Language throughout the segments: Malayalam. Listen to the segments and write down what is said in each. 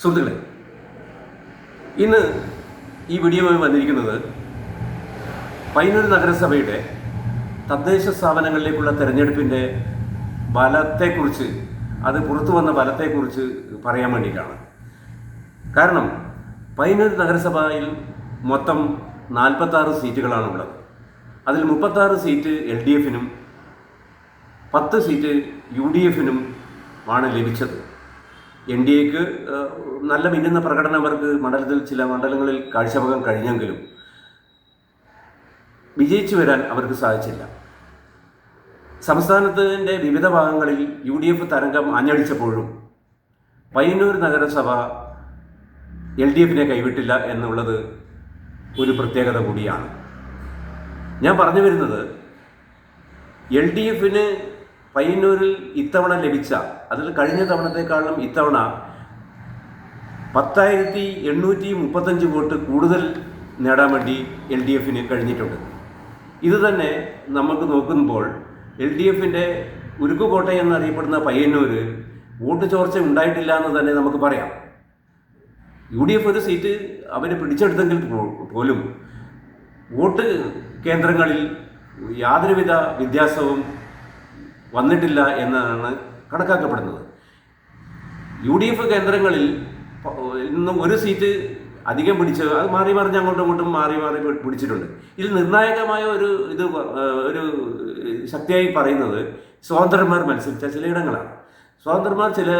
സുഹൃത്തുക്കളെ ഇന്ന് ഈ വീഡിയോയുമായി വന്നിരിക്കുന്നത് പൈനൂർ നഗരസഭയുടെ തദ്ദേശ സ്ഥാപനങ്ങളിലേക്കുള്ള തെരഞ്ഞെടുപ്പിന്റെ ബലത്തെക്കുറിച്ച് അത് പുറത്തു വന്ന ബലത്തെക്കുറിച്ച് പറയാൻ വേണ്ടിയിട്ടാണ്. കാരണം പൈനൂർ നഗരസഭയിൽ മൊത്തം നാൽപ്പത്താറ് സീറ്റുകളാണുള്ളത് അതിൽ മുപ്പത്താറ് സീറ്റ് എൽ ഡി എഫിനും പത്ത് സീറ്റ് യു ഡി എഫിനും ആണ് ലഭിച്ചത്. എൻ ഡി എക്ക് നല്ല മിന്നുന്ന പ്രകടനം അവർക്ക് മണ്ഡലത്തിൽ ചില മണ്ഡലങ്ങളിൽ കാഴ്ചവെക്കാൻ കഴിഞ്ഞെങ്കിലും വിജയിച്ചു വരാൻ അവർക്ക് സാധിച്ചില്ല. സംസ്ഥാനത്തിന്റെ വിവിധ ഭാഗങ്ങളിൽ യു ഡി എഫ് തരംഗം ആഞ്ഞടിച്ചപ്പോഴും പയ്യന്നൂർ നഗരസഭ എൽ ഡി എഫിനെ കൈവിട്ടില്ല എന്നുള്ളത് ഒരു പ്രത്യേകത കൂടിയാണ്. ഞാൻ പറഞ്ഞു വരുന്നത് എൽ ഡി എഫിന് പയ്യന്നൂരിൽ ഇത്തവണ ലഭിച്ച അതിൽ കഴിഞ്ഞ തവണത്തെക്കാളും ഇത്തവണ പത്തായിരത്തി എണ്ണൂറ്റി മുപ്പത്തഞ്ച് വോട്ട് കൂടുതൽ നേടാൻ വേണ്ടി എൽ ഡി എഫിന് കഴിഞ്ഞിട്ടുണ്ട്. ഇത് തന്നെ നമുക്ക് നോക്കുമ്പോൾ എൽ ഡി എഫിന്റെ ഉരുക്കുകോട്ട എന്നറിയപ്പെടുന്ന പയ്യന്നൂർ വോട്ട് ചോർച്ച ഉണ്ടായിട്ടില്ല എന്ന് തന്നെ നമുക്ക് പറയാം. യു ഡി എഫ് ഒരു സീറ്റ് അവർ പിടിച്ചെടുത്തെങ്കിൽ പോലും വോട്ട് കേന്ദ്രങ്ങളിൽ യാതൊരുവിധ വ്യത്യാസവും വന്നിട്ടില്ല എന്നാണ് കണക്കാക്കപ്പെടുന്നത്. യു ഡി എഫ് കേന്ദ്രങ്ങളിൽ ഇന്നും ഒരു സീറ്റ് അധികം പിടിച്ച് അത് മാറി മറിഞ്ഞ് അങ്ങോട്ടും ഇങ്ങോട്ടും മാറി മാറി പിടിച്ചിട്ടുണ്ട്. ഇതിൽ നിർണായകമായ ഒരു ഇത് ഒരു ശക്തിയായി പറയുന്നത് സ്വതന്ത്രന്മാർ മത്സരിച്ച ചിലയിടങ്ങളാണ് സ്വതന്ത്രന്മാർ ചില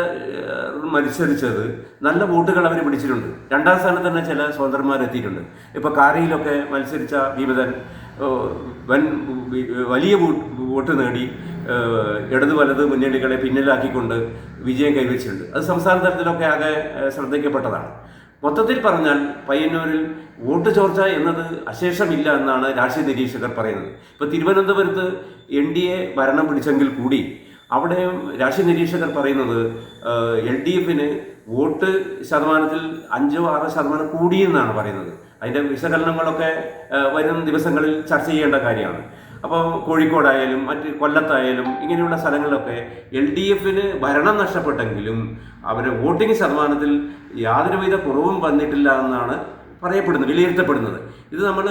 മത്സരിച്ചത് നല്ല വോട്ടുകൾ അവർ പിടിച്ചിട്ടുണ്ട്. രണ്ടാം സ്ഥാനത്ത് തന്നെ ചില സ്വതന്ത്രന്മാർ എത്തിയിട്ടുണ്ട് ഇപ്പോൾ കാരയിലൊക്കെ മത്സരിച്ച വിമതൻ ഏഹ്, വൻ വലിയ വോട്ട് നേടി ഇടത് വലത് മുന്നണികളെ പിന്നിലാക്കിക്കൊണ്ട് വിജയം കൈവച്ചിട്ടുണ്ട് അത് സംസ്ഥാന തലത്തിലൊക്കെ ആകെ ശ്രദ്ധിക്കപ്പെട്ടതാണ്. മൊത്തത്തിൽ പറഞ്ഞാൽ പയ്യന്നൂരിൽ വോട്ട് ചോർച്ച എന്നത് അശേഷമില്ല എന്നാണ് രാഷ്ട്രീയ നിരീക്ഷകർ പറയുന്നത്. ഇപ്പോൾ തിരുവനന്തപുരത്ത് എൻ ഡി എ ഭരണം പിടിച്ചെങ്കിൽ കൂടി അവിടെ രാഷ്ട്രീയ നിരീക്ഷകർ പറയുന്നത് എൽ ഡി എഫിന് വോട്ട് ശതമാനത്തിൽ അഞ്ചോ ആറോ ശതമാനം കൂടിയെന്നാണ് പറയുന്നത്. അതിന്റെ വിശകലനങ്ങളൊക്കെ വരും ദിവസങ്ങളിൽ ചർച്ച ചെയ്യേണ്ട കാര്യമാണ്. അപ്പോൾ കോഴിക്കോടായാലും മറ്റ് കൊല്ലത്തായാലും ഇങ്ങനെയുള്ള സ്ഥലങ്ങളിലൊക്കെ എൽ ഡി എഫിന് ഭരണം നഷ്ടപ്പെട്ടെങ്കിലും അവരുടെ വോട്ടിംഗ് ശതമാനത്തിൽ യാതൊരുവിധ കുറവും വന്നിട്ടില്ല എന്നാണ് പറയപ്പെടുന്നത് വിലയിരുത്തപ്പെടുന്നത്. ഇത് നമ്മൾ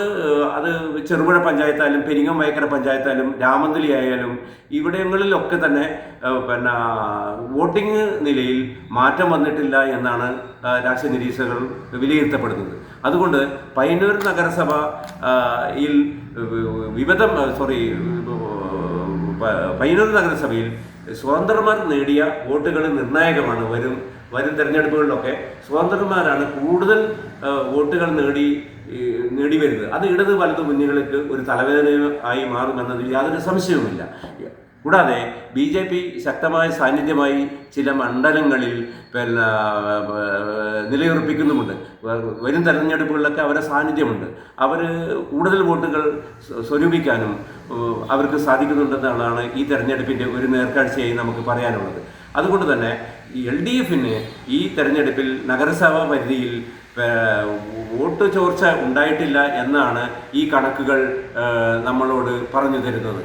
അത് ചെറുപുഴ പഞ്ചായത്തായാലും പെരിങ്ങം വയക്കര പഞ്ചായത്തായാലും രാമന്തലി ആയാലും ഇവിടങ്ങളിലൊക്കെ തന്നെ പിന്നെ വോട്ടിംഗ് നിലയിൽ മാറ്റം വന്നിട്ടില്ല എന്നാണ് രാഷ്ട്രീയ നിരീക്ഷകർ വിലയിരുത്തപ്പെടുന്നത്. അതുകൊണ്ട് പയ്യന്നൂർ നഗരസഭ ഈ യിൽ വിവിധ സോറി പയ്യന്നൂർ നഗരസഭയിൽ സ്വതന്ത്രമാർ നേടിയ വോട്ടുകൾ നിർണായകമാണ് വരും വരും തെരഞ്ഞെടുപ്പുകളിലൊക്കെ സ്വതന്ത്രന്മാരാണ് കൂടുതൽ വോട്ടുകൾ നേടി നേടി വരുന്നത്. അത് ഇടത് വലത് മുന്നണികൾക്ക് ഒരു തലവേദന ആയി മാറുമെന്നതിൽ യാതൊരു സംശയവുമില്ല. കൂടാതെ ബി ജെ പി ശക്തമായ സാന്നിധ്യമായി ചില മണ്ഡലങ്ങളിൽ പിന്നെ നിലയുറപ്പിക്കുന്നുമുണ്ട്. വരും തെരഞ്ഞെടുപ്പുകളിലൊക്കെ അവരുടെ സാന്നിധ്യമുണ്ട്. അവർ കൂടുതൽ വോട്ടുകൾ സ്വ- സ്വരൂപിക്കാനും അവർക്ക് സാധിക്കുന്നുണ്ടെന്നാണ് ഈ തെരഞ്ഞെടുപ്പിന്റെ ഒരു നേർക്കാഴ്ചയായി നമുക്ക് പറയാനുള്ളത്. അതുകൊണ്ട് തന്നെ എൽ ഡി എഫിന് ഈ തെരഞ്ഞെടുപ്പിൽ നഗരസഭാ പരിധിയിൽ വോട്ട് ചോർച്ച ഉണ്ടായിട്ടില്ല എന്നാണ് ഈ കണക്കുകൾ നമ്മളോട് പറഞ്ഞു തരുന്നത്.